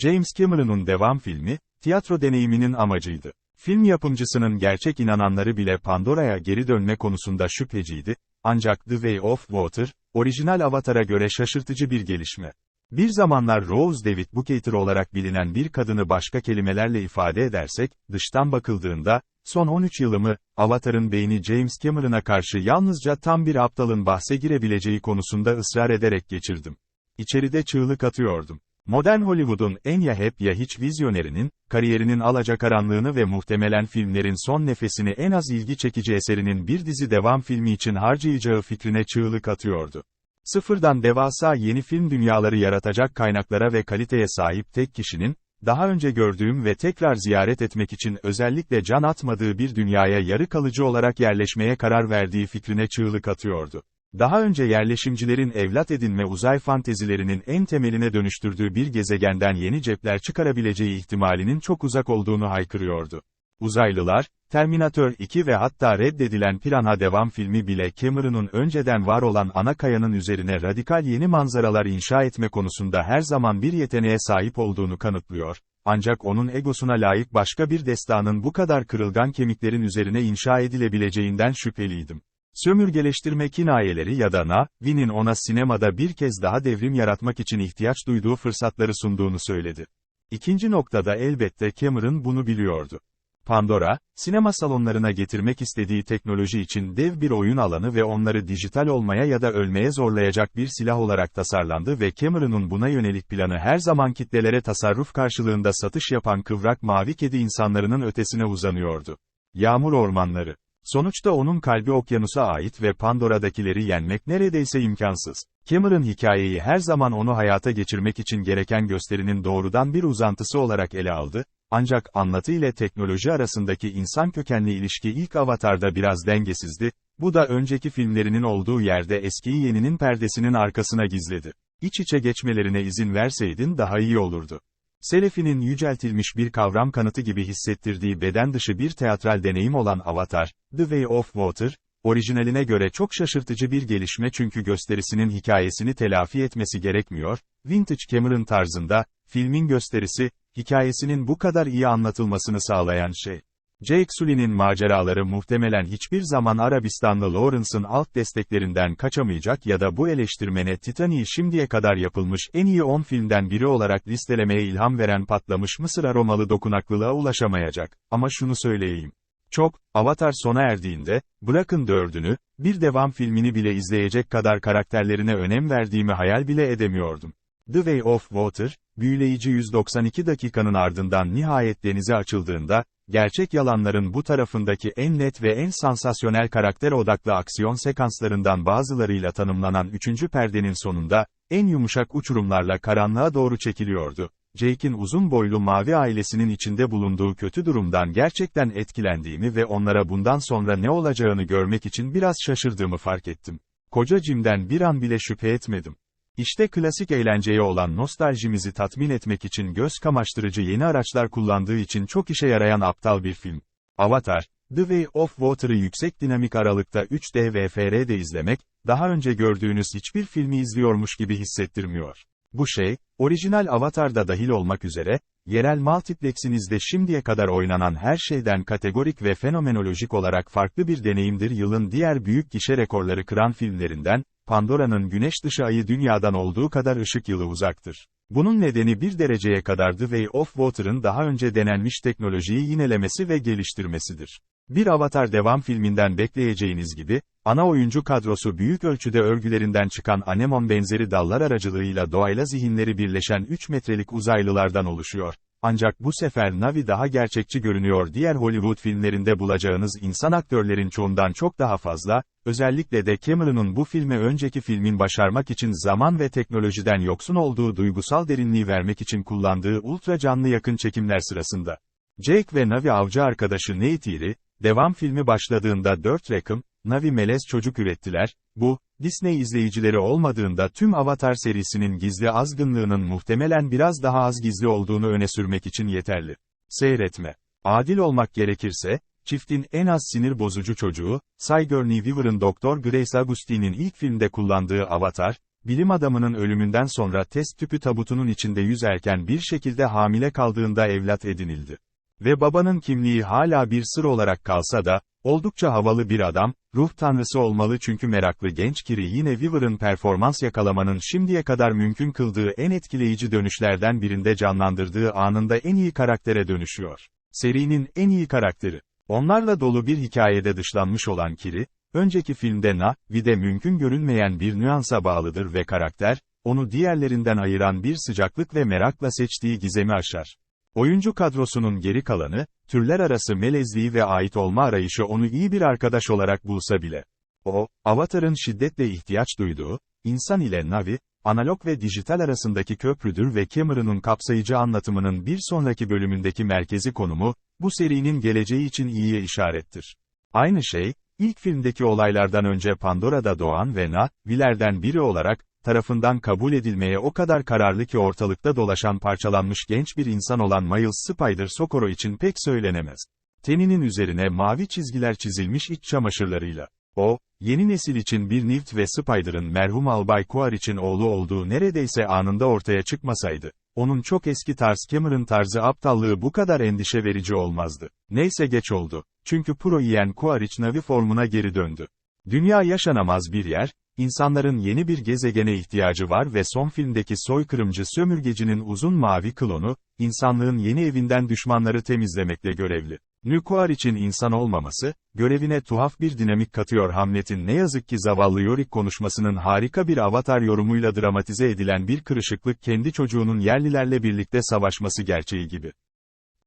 James Cameron'un devam filmi, tiyatro deneyiminin amacıydı. Film yapımcısının gerçek inananları bile Pandora'ya geri dönme konusunda şüpheciydi, ancak The Way of Water, orijinal Avatar'a göre şaşırtıcı bir gelişme. Bir zamanlar Rose David Bukater olarak bilinen bir kadını başka kelimelerle ifade edersek, dıştan bakıldığında, son 13 yılımı, Avatar'ın beyni James Cameron'a karşı yalnızca tam bir aptalın bahse girebileceği konusunda ısrar ederek geçirdim. İçeride çığlık atıyordum. Modern Hollywood'un en ya hep ya hiç vizyonerinin, kariyerinin alacakaranlığını ve muhtemelen filmlerin son nefesini en az ilgi çekici eserinin bir dizi devam filmi için harcayacağı fikrine çığlık atıyordu. Sıfırdan devasa yeni film dünyaları yaratacak kaynaklara ve kaliteye sahip tek kişinin, daha önce gördüğüm ve tekrar ziyaret etmek için özellikle can atmadığı bir dünyaya yarı kalıcı olarak yerleşmeye karar verdiği fikrine çığlık atıyordu. Daha önce yerleşimcilerin evlat edinme uzay fantezilerinin en temeline dönüştürdüğü bir gezegenden yeni cepler çıkarabileceği ihtimalinin çok uzak olduğunu haykırıyordu. Uzaylılar, Terminator 2 ve hatta reddedilen Piranha devam filmi bile Cameron'un önceden var olan ana kayanın üzerine radikal yeni manzaralar inşa etme konusunda her zaman bir yeteneğe sahip olduğunu kanıtlıyor, ancak onun egosuna layık başka bir destanın bu kadar kırılgan kemiklerin üzerine inşa edilebileceğinden şüpheliydim. Sömürgeleştirme kinayeleri ya da Na, Vin'in ona sinemada bir kez daha devrim yaratmak için ihtiyaç duyduğu fırsatları sunduğunu söyledi. İkinci noktada elbette Cameron bunu biliyordu. Pandora, sinema salonlarına getirmek istediği teknoloji için dev bir oyun alanı ve onları dijital olmaya ya da ölmeye zorlayacak bir silah olarak tasarlandı ve Cameron'un buna yönelik planı her zaman kitlelere tasarruf karşılığında satış yapan kıvrak mavi kedi insanlarının ötesine uzanıyordu. Yağmur ormanları. Sonuçta onun kalbi okyanusa ait ve Pandora'dakileri yenmek neredeyse imkansız. Cameron hikayeyi her zaman onu hayata geçirmek için gereken gösterinin doğrudan bir uzantısı olarak ele aldı, ancak anlatı ile teknoloji arasındaki insan kökenli ilişki ilk Avatar'da biraz dengesizdi, bu da önceki filmlerinin olduğu yerde eskiyi yeninin perdesinin arkasına gizledi. İç içe geçmelerine izin verseydin daha iyi olurdu. Selefi'nin yüceltilmiş bir kavram kanıtı gibi hissettirdiği beden dışı bir teatral deneyim olan Avatar, The Way of Water, orijinaline göre çok şaşırtıcı bir gelişme çünkü gösterisinin hikayesini telafi etmesi gerekmiyor, vintage Cameron tarzında, filmin gösterisi, hikayesinin bu kadar iyi anlatılmasını sağlayan şey. Jake Sully'nin maceraları muhtemelen hiçbir zaman Arabistanlı Lawrence'ın alt desteklerinden kaçamayacak ya da bu eleştirmene Titanic'i şimdiye kadar yapılmış en iyi 10 filmden biri olarak listelemeye ilham veren patlamış mısır aromalı dokunaklılığa ulaşamayacak. Ama şunu söyleyeyim. Çok, Avatar sona erdiğinde, bırakın dördünü, bir devam filmini bile izleyecek kadar karakterlerine önem verdiğimi hayal bile edemiyordum. The Way of Water, büyüleyici 192 dakikanın ardından nihayet denize açıldığında, gerçek yalanların bu tarafındaki en net ve en sansasyonel karakter odaklı aksiyon sekanslarından bazılarıyla tanımlanan üçüncü perdenin sonunda, en yumuşak uçurumlarla karanlığa doğru çekiliyordu. Jake'in uzun boylu mavi ailesinin içinde bulunduğu kötü durumdan gerçekten etkilendiğimi ve onlara bundan sonra ne olacağını görmek için biraz şaşırdığımı fark ettim. Koca Jim'den bir an bile şüphe etmedim. İşte klasik eğlenceye olan nostaljimizi tatmin etmek için göz kamaştırıcı yeni araçlar kullandığı için çok işe yarayan aptal bir film. Avatar, The Way of Water'ı yüksek dinamik aralıkta 3D ve FR'de izlemek, daha önce gördüğünüz hiçbir filmi izliyormuş gibi hissettirmiyor. Bu şey, orijinal Avatar'da dahil olmak üzere, yerel multiplexinizde şimdiye kadar oynanan her şeyden kategorik ve fenomenolojik olarak farklı bir deneyimdir yılın diğer büyük gişe rekorları kıran filmlerinden, Pandora'nın güneş dışı ayı dünyadan olduğu kadar ışık yılı uzaktır. Bunun nedeni bir dereceye kadar The Way of Water'ın daha önce denenmiş teknolojiyi yinelemesi ve geliştirmesidir. Bir Avatar devam filminden bekleyeceğiniz gibi, ana oyuncu kadrosu büyük ölçüde örgülerinden çıkan anemon benzeri dallar aracılığıyla doğayla zihinleri birleşen 3 metrelik uzaylılardan oluşuyor. Ancak bu sefer Navi daha gerçekçi görünüyor diğer Hollywood filmlerinde bulacağınız insan aktörlerin çoğundan çok daha fazla, özellikle de Cameron'un bu filme önceki filmin başarmak için zaman ve teknolojiden yoksun olduğu duygusal derinliği vermek için kullandığı ultra canlı yakın çekimler sırasında. Jake ve Navi avcı arkadaşı Neytiri, devam filmi başladığında 4 rakım, Navi melez çocuk ürettiler, bu, Disney izleyicileri olmadığında tüm Avatar serisinin gizli azgınlığının muhtemelen biraz daha az gizli olduğunu öne sürmek için yeterli. Seyretme. Adil olmak gerekirse, çiftin en az sinir bozucu çocuğu, Sigourney Weaver'ın Doktor Grace Augustine'in ilk filmde kullandığı Avatar, bilim adamının ölümünden sonra test tüpü tabutunun içinde yüzerken bir şekilde hamile kaldığında evlat edinildi. Ve babanın kimliği hala bir sır olarak kalsa da, oldukça havalı bir adam, ruh tanrısı olmalı çünkü meraklı genç Kiri yine Weaver'ın performans yakalamanın şimdiye kadar mümkün kıldığı en etkileyici dönüşlerden birinde canlandırdığı anında en iyi karaktere dönüşüyor. Serinin en iyi karakteri. Onlarla dolu bir hikayede dışlanmış olan Kiri, önceki filmde Na, Vide mümkün görünmeyen bir nüansa bağlıdır ve karakter, onu diğerlerinden ayıran bir sıcaklık ve merakla seçtiği gizemi aşar. Oyuncu kadrosunun geri kalanı, türler arası melezliği ve ait olma arayışı onu iyi bir arkadaş olarak bulsa bile. O, Avatar'ın şiddetle ihtiyaç duyduğu, insan ile Navi, analog ve dijital arasındaki köprüdür ve Cameron'un kapsayıcı anlatımının bir sonraki bölümündeki merkezi konumu, bu serinin geleceği için iyiye işarettir. Aynı şey, ilk filmdeki olaylardan önce Pandora'da doğan ve Navi'lerden biri olarak, tarafından kabul edilmeye o kadar kararlı ki ortalıkta dolaşan parçalanmış genç bir insan olan Miles Spider Socorro için pek söylenemez. Teninin üzerine mavi çizgiler çizilmiş iç çamaşırlarıyla. O, yeni nesil için bir Newt ve Spider'ın merhum Albay için oğlu olduğu neredeyse anında ortaya çıkmasaydı, onun çok eski tarz Cameron tarzı aptallığı bu kadar endişe verici olmazdı. Neyse geç oldu. Çünkü Pro yiyen Quaritch Navi formuna geri döndü. Dünya yaşanamaz bir yer, İnsanların yeni bir gezegene ihtiyacı var ve son filmdeki soykırımcı sömürgecinin uzun mavi klonu, insanlığın yeni evinden düşmanları temizlemekle görevli. Nükleer için insan olmaması, görevine tuhaf bir dinamik katıyor Hamlet'in ne yazık ki zavallı Yorick konuşmasının harika bir avatar yorumuyla dramatize edilen bir kırışıklık kendi çocuğunun yerlilerle birlikte savaşması gerçeği gibi.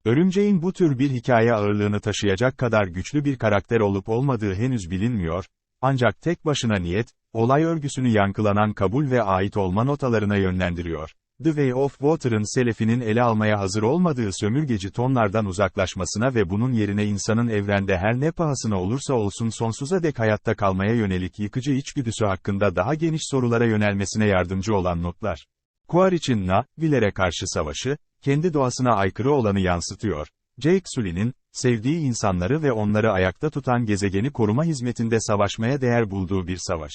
Örümceğin bu tür bir hikaye ağırlığını taşıyacak kadar güçlü bir karakter olup olmadığı henüz bilinmiyor, ancak tek başına niyet, olay örgüsünü yankılanan kabul ve ait olma notalarına yönlendiriyor. The Way of Water'ın selefinin ele almaya hazır olmadığı sömürgeci tonlardan uzaklaşmasına ve bunun yerine insanın evrende her ne pahasına olursa olsun sonsuza dek hayatta kalmaya yönelik yıkıcı içgüdüsü hakkında daha geniş sorulara yönelmesine yardımcı olan notlar. Quaritch'in Na-Vilere karşı savaşı, kendi doğasına aykırı olanı yansıtıyor. Jake Sully'nin, sevdiği insanları ve onları ayakta tutan gezegeni koruma hizmetinde savaşmaya değer bulduğu bir savaş.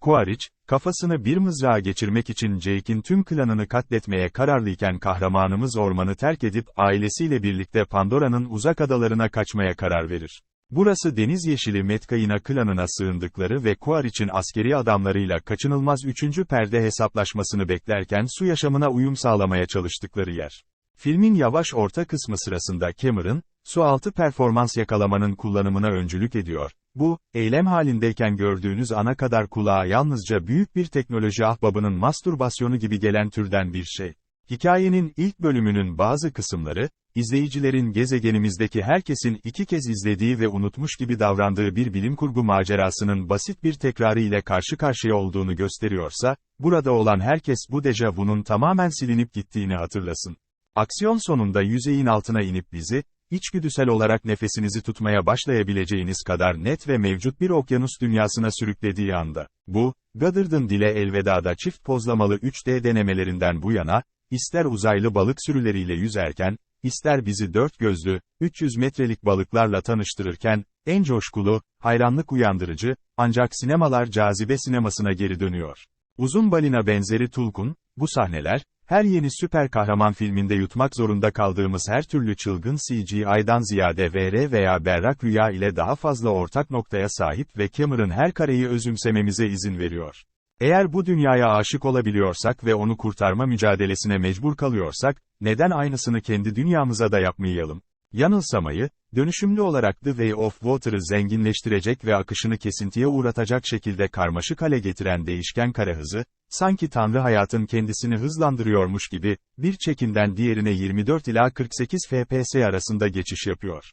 Quaritch, kafasını bir mızrağa geçirmek için Jake'in tüm klanını katletmeye kararlıyken kahramanımız ormanı terk edip ailesiyle birlikte Pandora'nın uzak adalarına kaçmaya karar verir. Burası deniz yeşili Metkayina klanına sığındıkları ve Quaritch'in askeri adamlarıyla kaçınılmaz üçüncü perde hesaplaşmasını beklerken su yaşamına uyum sağlamaya çalıştıkları yer. Filmin yavaş orta kısmı sırasında Cameron, su altı performans yakalamanın kullanımına öncülük ediyor. Bu, eylem halindeyken gördüğünüz ana kadar kulağa yalnızca büyük bir teknoloji ahbabının mastürbasyonu gibi gelen türden bir şey. Hikayenin ilk bölümünün bazı kısımları, izleyicilerin gezegenimizdeki herkesin iki kez izlediği ve unutmuş gibi davrandığı bir bilim kurgu macerasının basit bir tekrarı ile karşı karşıya olduğunu gösteriyorsa, burada olan herkes bu dejavunun tamamen silinip gittiğini hatırlasın. Aksiyon sonunda yüzeyin altına inip bizi, içgüdüsel olarak nefesinizi tutmaya başlayabileceğiniz kadar net ve mevcut bir okyanus dünyasına sürüklediği anda, bu, Goddard'ın dile elvedada çift pozlamalı 3D denemelerinden bu yana, ister uzaylı balık sürüleriyle yüzerken, ister bizi dört gözlü, 300 metrelik balıklarla tanıştırırken, en coşkulu, hayranlık uyandırıcı, ancak sinemalar cazibe sinemasına geri dönüyor. Uzun balina benzeri Tulkun, bu sahneler, her yeni süper kahraman filminde yutmak zorunda kaldığımız her türlü çılgın CGI'dan ziyade VR veya berrak rüya ile daha fazla ortak noktaya sahip ve Cameron her kareyi özümsememize izin veriyor. Eğer bu dünyaya aşık olabiliyorsak ve onu kurtarma mücadelesine mecbur kalıyorsak, neden aynısını kendi dünyamıza da yapmayalım? Yanılsamayı, dönüşümlü olarak The Way of Water'ı zenginleştirecek ve akışını kesintiye uğratacak şekilde karmaşık hale getiren değişken kare hızı, sanki Tanrı hayatın kendisini hızlandırıyormuş gibi, bir çekinden diğerine 24 ila 48 FPS arasında geçiş yapıyor.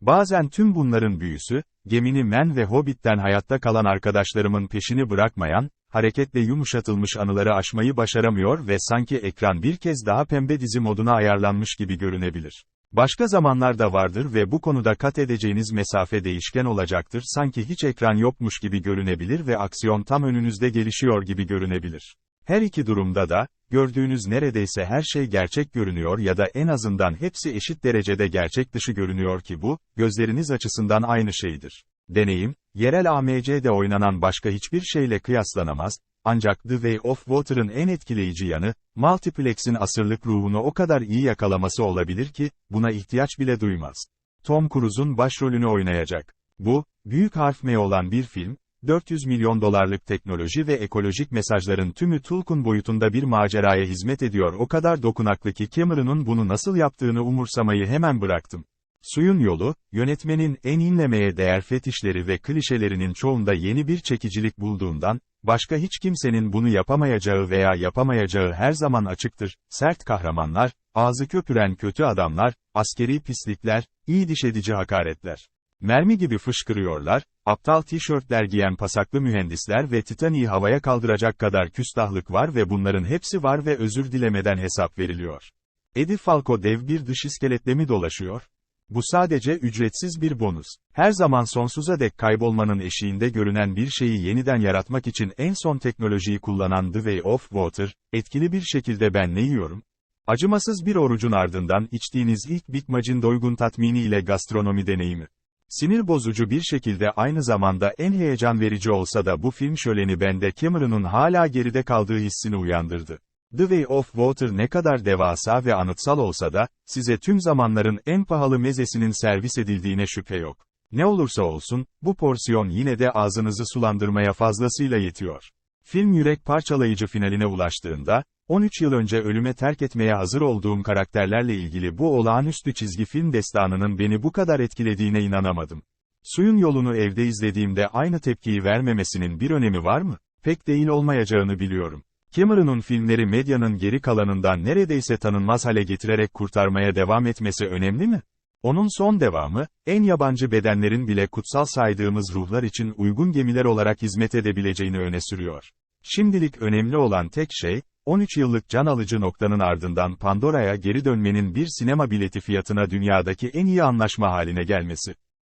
Bazen tüm bunların büyüsü, gemini Men ve Hobbit'ten hayatta kalan arkadaşlarımın peşini bırakmayan, hareketle yumuşatılmış anıları aşmayı başaramıyor ve sanki ekran bir kez daha pembe dizi moduna ayarlanmış gibi görünebilir. Başka zamanlar da vardır ve bu konuda kat edeceğiniz mesafe değişken olacaktır sanki hiç ekran yokmuş gibi görünebilir ve aksiyon tam önünüzde gelişiyor gibi görünebilir. Her iki durumda da, gördüğünüz neredeyse her şey gerçek görünüyor ya da en azından hepsi eşit derecede gerçek dışı görünüyor ki bu, gözleriniz açısından aynı şeydir. Deneyim, yerel AMC'de oynanan başka hiçbir şeyle kıyaslanamaz, Ancak The Way of Water'ın en etkileyici yanı, Multiplex'in asırlık ruhunu o kadar iyi yakalaması olabilir ki, buna ihtiyaç bile duymaz. Tom Cruise'un başrolünü oynayacak. Bu, büyük harf M olan bir film, 400 milyon dolarlık teknoloji ve ekolojik mesajların tümü Tulkun boyutunda bir maceraya hizmet ediyor o kadar dokunaklı ki Cameron'un bunu nasıl yaptığını umursamayı hemen bıraktım. Suyun yolu, yönetmenin en inlemeye değer fetişleri ve klişelerinin çoğunda yeni bir çekicilik bulduğundan, başka hiç kimsenin bunu yapamayacağı veya yapamayacağı her zaman açıktır, sert kahramanlar, ağzı köpüren kötü adamlar, askeri pislikler, iyi diş edici hakaretler. Mermi gibi fışkırıyorlar, aptal tişörtler giyen pasaklı mühendisler ve Titanic'i havaya kaldıracak kadar küstahlık var ve bunların hepsi var ve özür dilemeden hesap veriliyor. Eddie Falco dev bir dış iskeletle mi dolaşıyor? Bu sadece ücretsiz bir bonus. Her zaman sonsuza dek kaybolmanın eşiğinde görünen bir şeyi yeniden yaratmak için en son teknolojiyi kullanan The Way of Water, etkili bir şekilde ben ne yiyorum? Acımasız bir orucun ardından içtiğiniz ilk Big Mac'in doygun tatmini ile gastronomi deneyimi. Sinir bozucu bir şekilde aynı zamanda en heyecan verici olsa da bu film şöleni bende Cameron'un hala geride kaldığı hissini uyandırdı. The Way of Water ne kadar devasa ve anıtsal olsa da, size tüm zamanların en pahalı mezesinin servis edildiğine şüphe yok. Ne olursa olsun, bu porsiyon yine de ağzınızı sulandırmaya fazlasıyla yetiyor. Film yürek parçalayıcı finaline ulaştığında, 13 yıl önce ölüme terk etmeye hazır olduğum karakterlerle ilgili bu olağanüstü çizgi film destanının beni bu kadar etkilediğine inanamadım. Suyun yolunu evde izlediğimde aynı tepkiyi vermemesinin bir önemi var mı? Pek değil olmayacağını biliyorum. Cameron'un filmleri medyanın geri kalanından neredeyse tanınmaz hale getirerek kurtarmaya devam etmesi önemli mi? Onun son devamı, en yabancı bedenlerin bile kutsal saydığımız ruhlar için uygun gemiler olarak hizmet edebileceğini öne sürüyor. Şimdilik önemli olan tek şey, 13 yıllık can alıcı noktanın ardından Pandora'ya geri dönmenin bir sinema bileti fiyatına dünyadaki en iyi anlaşma haline gelmesi.